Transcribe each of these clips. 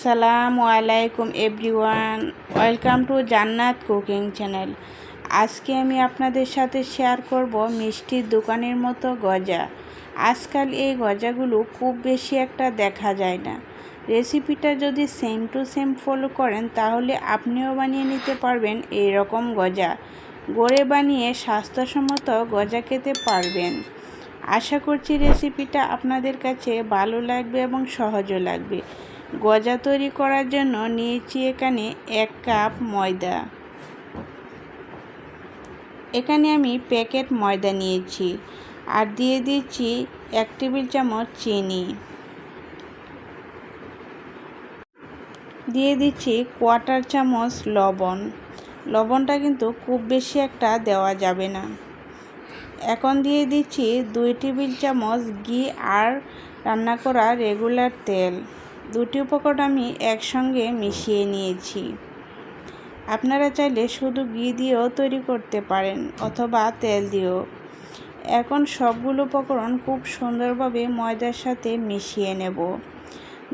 আসসালামু আলাইকুম everyone welcome to Jannat cooking channel আজকে আমি আপনাদের সাথে শেয়ার করব মিষ্টির দোকানের মতো গজা। আজকাল এই গজাগুলো খুব বেশি একটা দেখা যায় না। রেসিপিটা যদি সেম টু সেম ফলো করেন, তাহলে আপনিও বানিয়ে নিতে পারবেন এই রকম গজা। গড়ে বানিয়ে স্বাস্থ্যসম্মত গজা খেতে পারবেন। আশা করছি রেসিপিটা আপনাদের কাছে ভালো লাগবে এবং সহজও লাগবে। গজা তৈরি করার জন্য নিয়েছি এখানে এক কাপ ময়দা। এখানে আমি প্যাকেট ময়দা নিয়েছি আর দিয়ে দিচ্ছি এক টেবিল চামচ চিনি। দিয়ে দিচ্ছি কোয়ার্টার চামচ লবণ। লবণটা কিন্তু খুব বেশি একটা দেওয়া যাবে না। এখন দিয়ে দিচ্ছি দুই টেবিল চামচ ঘি আর রান্না করা রেগুলার তেল। দুটি উপকরণ আমি একসঙ্গে মিশিয়ে নিয়েছি। আপনারা চাইলে শুধু ঘি দিয়েও তৈরি করতে পারেন অথবা তেল দিয়েও। এখন সবগুলো উপকরণ খুব সুন্দরভাবে ময়দার সাথে মিশিয়ে নেব।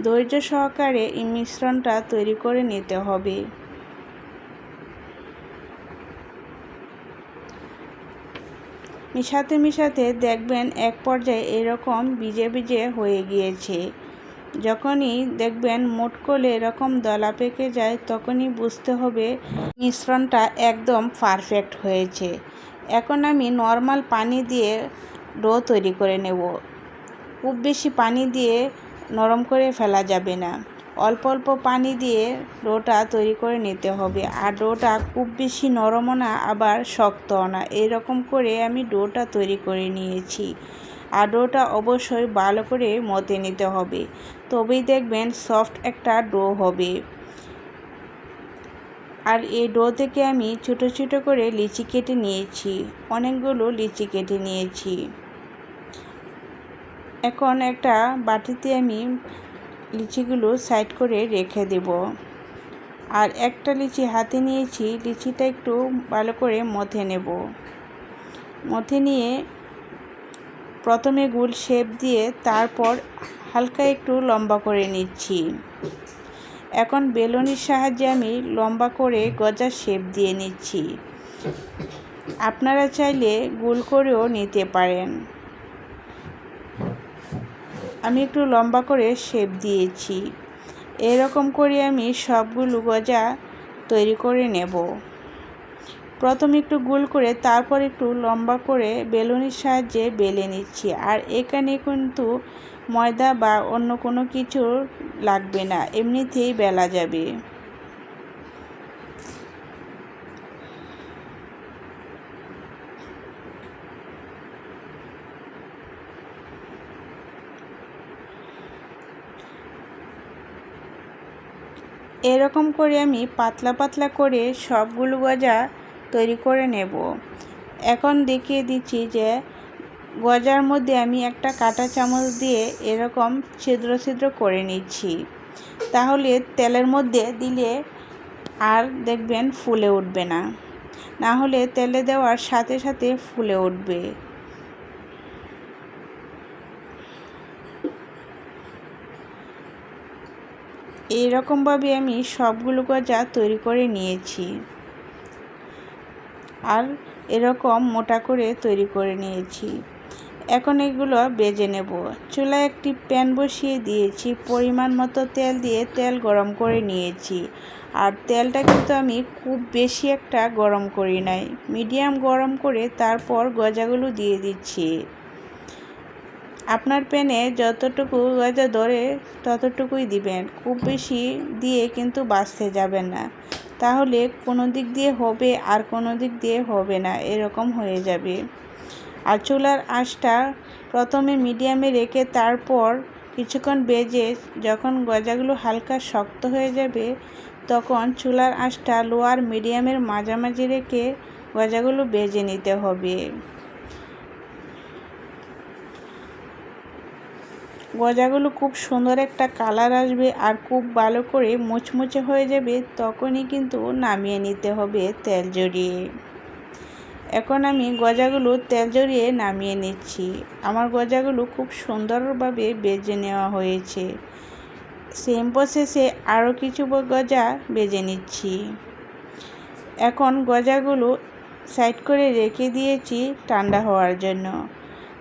ধৈর্য সহকারে এই মিশ্রণটা তৈরি করে নিতে হবে। মিশাতে মিশাতে দেখবেন এক পর্যায়ে এরকম ভিজে ভিজে হয়ে গিয়েছে। যখনই দেখবেন মোট করলে এরকম দলা পেকে যায়, তখনই বুঝতে হবে মিশ্রণটা একদম পারফেক্ট হয়েছে। এখন আমি নর্মাল পানি দিয়ে ডো তৈরি করে নেব। খুব বেশি পানি দিয়ে নরম করে ফেলা যাবে না। অল্প অল্প পানি দিয়ে ডোটা তৈরি করে নিতে হবে। আর ডোটা খুব বেশি নরমও না, আবার শক্তও না। এরকম করে আমি ডোটা তৈরি করে নিয়েছি। আর ডোটা অবশ্যই ভালো করে মতে নিতে হবে। তবেই দেখবেন সফট একটা ডো হবে। আর এই ডো থেকে আমি ছোট ছোট করে লিচি কেটে নিয়েছি। অনেকগুলো লিচি কেটে নিয়েছি। এখন একটা বাটিতে আমি লিচিগুলো সাইড করে রেখে দেব। আর একটা লিচি হাতে নিয়েছি, লিচিটা একটু ভালো করে মথে নেব। মথে নিয়ে প্রথমে গুল শেপ দিয়ে তারপর হালকা একটু লম্বা করে নিচ্ছি। এখন বেলুনির সাহায্যে আমি লম্বা করে গজার শেপ দিয়ে নিচ্ছি। আপনারা চাইলে গোল করেও নিতে পারেন। আমি একটু লম্বা করে শেপ দিয়েছি। এরকম করে আমি সবগুলো গজা তৈরি করে নেব। প্রথমে একটু গোল করে তারপর একটু লম্বা করে বেলুনের সাহায্যে বেলে নিচ্ছি। আর এখানে কিন্তু ময়দা বা অন্য কোনো কিছু লাগবে না, এমনিতেই বেলা যাবে। এরকম করে আমি পাতলা পাতলা করে সবগুলো গজা তৈরি করে নেব। এখন দেখিয়ে দিচ্ছি যে গজার মধ্যে আমি একটা কাটা চামচ দিয়ে এরকম ছিদ্র ছিদ্র করে নিচ্ছি। তাহলে তেলের মধ্যে দিলে আর দেখবেন ফুলে উঠবে না। না হলে তেলে দেওয়ার সাথে সাথে ফুলে উঠবে। এইরকমভাবে আমি সবগুলো গজা তৈরি করে নিয়েছি। আর এরকম মোটা করে তৈরি করে নিয়েছি। এখন এগুলো বেজে নেব। চুলায় একটি প্যান বসিয়ে দিয়েছি, পরিমাণ মতো তেল দিয়ে তেল গরম করে নিয়েছি। আর তেলটা কিন্তু আমি খুব বেশি একটা গরম করি নাই। মিডিয়াম গরম করে তারপর গজাগুলো দিয়ে দিচ্ছি। আপনার প্যানে যতটুকু গজা ধরে ততটুকুই দিবেন। খুব বেশি দিয়ে কিন্তু বাঁচতে যাবেন না। তাহলে কোনো দিক দিয়ে হবে আর কোনো দিক দিয়ে হবে না, এরকম হয়ে যাবে। আর চুলার আঁচটা প্রথমে মিডিয়ামে রেখে তারপর কিছুক্ষণ বেজে যখন গজাগুলো হালকা শক্ত হয়ে যাবে, তখন চুলার আঁচটা লোয়ার মিডিয়ামের মাঝামাঝি রেখে গজাগুলো বেজে নিতে হবে। গজাগুলো খুব সুন্দর একটা কালার আসবে আর খুব ভালো করে মুচমুচে হয়ে যাবে, তখনই কিন্তু নামিয়ে নিতে হবে তেল জড়িয়ে। এখন আমি গজাগুলো তেল জড়িয়ে নামিয়ে নিচ্ছি। আমার গজাগুলো খুব সুন্দরভাবে বেজে নেওয়া হয়েছে। সেম প্রসেসে আরও কিছু গজা বেজে নিচ্ছি। এখন গজাগুলো সাইড করে রেখে দিয়েছি ঠান্ডা হওয়ার জন্য।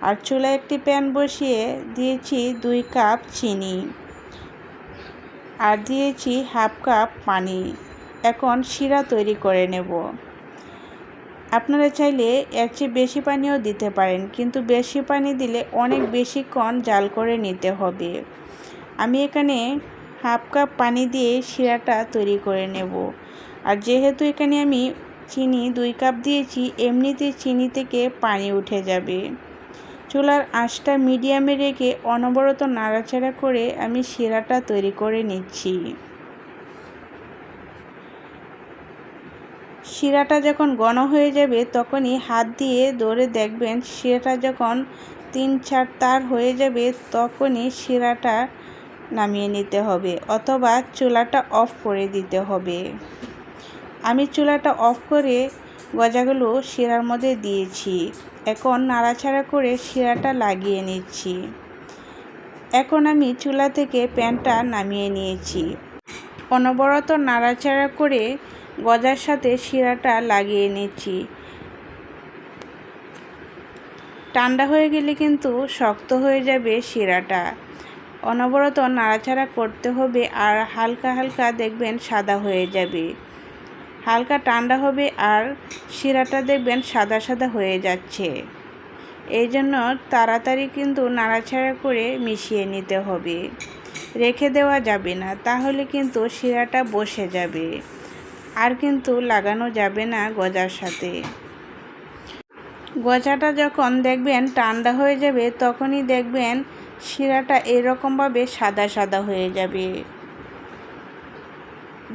আর চুলায় একটি প্যান বসিয়ে দিয়েছি দুই কাপ চিনি আর দিয়েছি হাফ কাপ পানি। এখন শিরা তৈরি করে নেব। আপনারা চাইলে এর চেয়ে বেশি পানিও দিতে পারেন, কিন্তু বেশি পানি দিলে অনেক বেশিক্ষণ জাল করে নিতে হবে। আমি এখানে হাফ কাপ পানি দিয়ে শিরাটা তৈরি করে নেব। আর যেহেতু এখানে আমি চিনি দুই কাপ দিয়েছি, এমনিতে চিনি থেকে পানি উঠে যাবে। চুলার আঁচটা মিডিয়ামে রেখে অনবরত নাড়াচাড়া করে আমি শিরাটা তৈরি করে নিচ্ছি। শিরাটা যখন ঘন হয়ে যাবে তখনই হাত দিয়ে ধরে দেখবেন শিরাটা যখন তিন চার তার হয়ে যাবে তখনই শিরাটা নামিয়ে নিতে হবে অথবা চুলাটা অফ করে দিতে হবে। আমি চুলাটা অফ করে গজাগুলো শিরার মধ্যে দিয়েছি। এখন নাড়াচাড়া করে শিরাটা লাগিয়ে নিচ্ছি। এখন আমি চুলা থেকে প্যানটা নামিয়ে নিয়েছি। অনবরত নাড়াচাড়া করে গজার সাথে শিরাটা লাগিয়ে নিচ্ছি। ঠান্ডা হয়ে গেলে কিন্তু শক্ত হয়ে যাবে শিরাটা। অনবরত নাড়াচাড়া করতে হবে আর হালকা হালকা দেখবেন সাদা হয়ে যাবে। হালকা ঠান্ডা হবে আর শিরাটা দেখবেন সাদা সাদা হয়ে যাচ্ছে। এই জন্য তাড়াতাড়ি কিন্তু নাড়াচাড়া করে মিশিয়ে নিতে হবে। রেখে দেওয়া যাবে না, তাহলে কিন্তু শিরাটা বসে যাবে। আর কিন্তু লাগানো যাবে না গজার সাথে। গজাটা যখন দেখবেন ঠান্ডা হয়ে যাবে, তখনই দেখবেন শিরাটা এরকমভাবে সাদা সাদা হয়ে যাবে।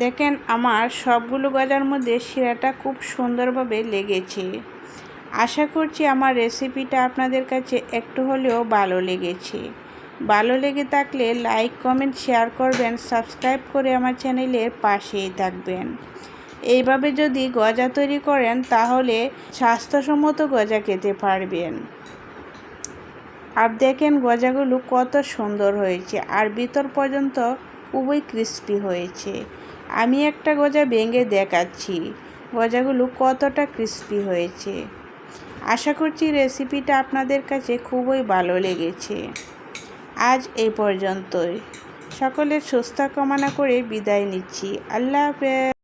দেখেন, আমার সবগুলো গজার মধ্যে শিরাটা খুব সুন্দরভাবে লেগেছে। আশা করছি আমার রেসিপিটা আপনাদের কাছে একটু হলেও ভালো লেগেছে। ভালো লেগে থাকলে লাইক, কমেন্ট, শেয়ার করবেন, সাবস্ক্রাইব করে আমার চ্যানেলের পাশেই থাকবেন। এইভাবে যদি গজা তৈরি করেন, তাহলে স্বাস্থ্যসম্মত গজা খেতে পারবেন। আর দেখেন, গজাগুলো কত সুন্দর হয়েছে, আর ভিতর পর্যন্ত খুবই ক্রিস্পি হয়েছে। আমি একটা গজা ভেঙে দেখাচ্ছি। গজাগুলো কতটা ক্রিস্পি হয়েছে। আশা করছি রেসিপিটা আপনাদের কাছে খুবই ভালো লেগেছে। আজ এই পর্যন্তই। সকলের সুস্থ কামনা করে বিদায় নিচ্ছি। আল্লাহ হাফেজ।